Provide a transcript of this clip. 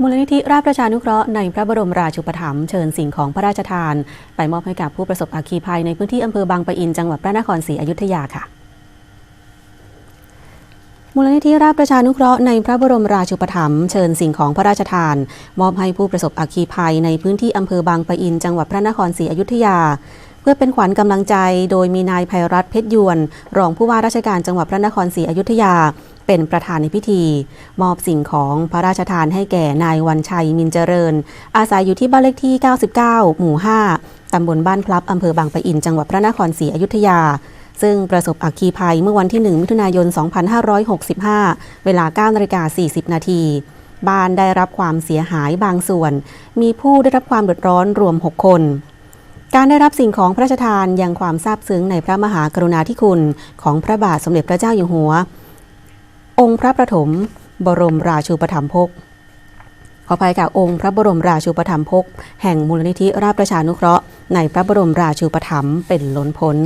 มูลนิธิราชประชานุเคราะห์ในพระบรมราชูปถัมภ์เชิญสิ่งของพระราชทาน ไปมอบให้กับผู้ประสบอัคคีภัยในพื้นที่อำเภอบางปะอินจังหวัดพระนครศรีอยุธยาค่ะมูลนิธิราชประชานุเคราะห์ในพระบรมราชูปถัมภ์เชิญสิ่งของพระราชทาน มอบให้ผู้ประสบอัคคีภัยในพื้นที่อำเภอบางปะอิน จังหวัดพระนครศรีอยุธยา เพื่อเป็นขวัญกำลังใจ โดยมีนายภัยรัตน์เพชรยวน รองผู้ว่าราชการจังหวัดพระนครศรีอยุธยา เป็นประธานในพิธี มอบสิ่งของพระราชทานให้แก่นายวันชัยมินเจริญ อาศัยอยู่ที่บ้านเลขที่ 99 หมู่ 5 ตำบลบ้านพลับอำเภอบางปะอิน จังหวัดพระนครศรีอยุธยา ซึ่งประสบอัคคีภัยเมื่อวันที่ 1 มิถุนายน 2565 เวลา9นาฬิกา40 นาทีบ้านได้รับความเสียหายบางส่วน มีผู้ได้รับความเดือดร้อนรวม 6 คน การได้รับสิ่งของพระราชทานยังความซาบซึ้งในพระมหากรุณาธิคุณ ของพระบาทสมเด็จพระเจ้าอยู่หัว องค์พระประถม บรมราชูปถัมภกขออภัยกับองค์พระบรมราชูปถัมภกแห่งมูลนิธิราชประชานุเคราะห์ในพระบรมราชูปถัมภ์เป็นล้นพ้น